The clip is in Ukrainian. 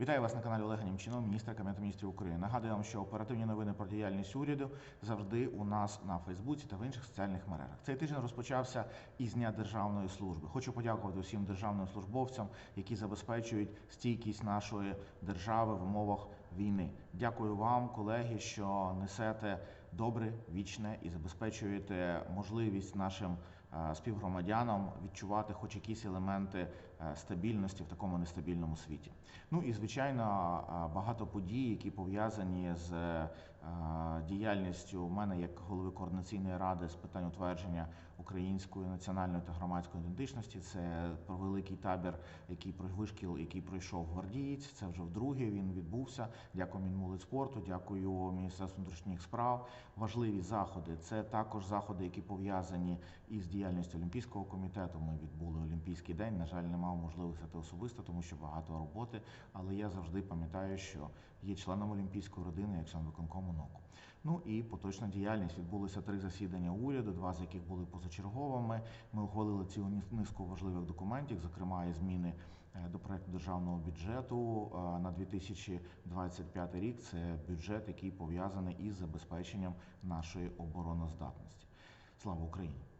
Вітаю вас на каналі Олега Німчинова, міністра Кабінету міністрів України. Нагадую вам, що оперативні новини про діяльність уряду завжди у нас на Фейсбуці та в інших соціальних мережах. Цей тиждень розпочався із Дня державної служби. Хочу подякувати усім державним службовцям, які забезпечують стійкість нашої держави в умовах війни. Дякую вам, колеги, що несете добре, вічне і забезпечуєте можливість нашим співгромадянам відчувати хоч якісь елементи е, стабільності в такому нестабільному світі. Ну і звичайно е, багато подій, які пов'язані з е, діяльністю мене як голови координаційної ради з питань утвердження української національної та громадської ідентичності. Це про великий табір, який про вишкіл, який пройшов гвардієць. Це вже вдруге він відбувся. Дякую Мінмолодьспорту, дякую Міністерству внутрішніх справ. Важливі заходи. Це також заходи, які пов'язані із діяльністю Олімпійського комітету. Ми відбули Олімпійський день. На жаль, не мав можливості це особисто, тому що багато роботи. Але я завжди пам'ятаю, що є членом олімпійської родини, як член виконкому НОКу. Ну і поточна діяльність. Відбулося три засідання уряду, два з яких були позачерговими. Ми ухвалили цілу низ- низку важливих документів, зокрема і зміни е, до проекту державного бюджету е, на 2025 рік. Це бюджет, який пов'язаний із забезпеченням нашої обороноздатності. Слава Україні!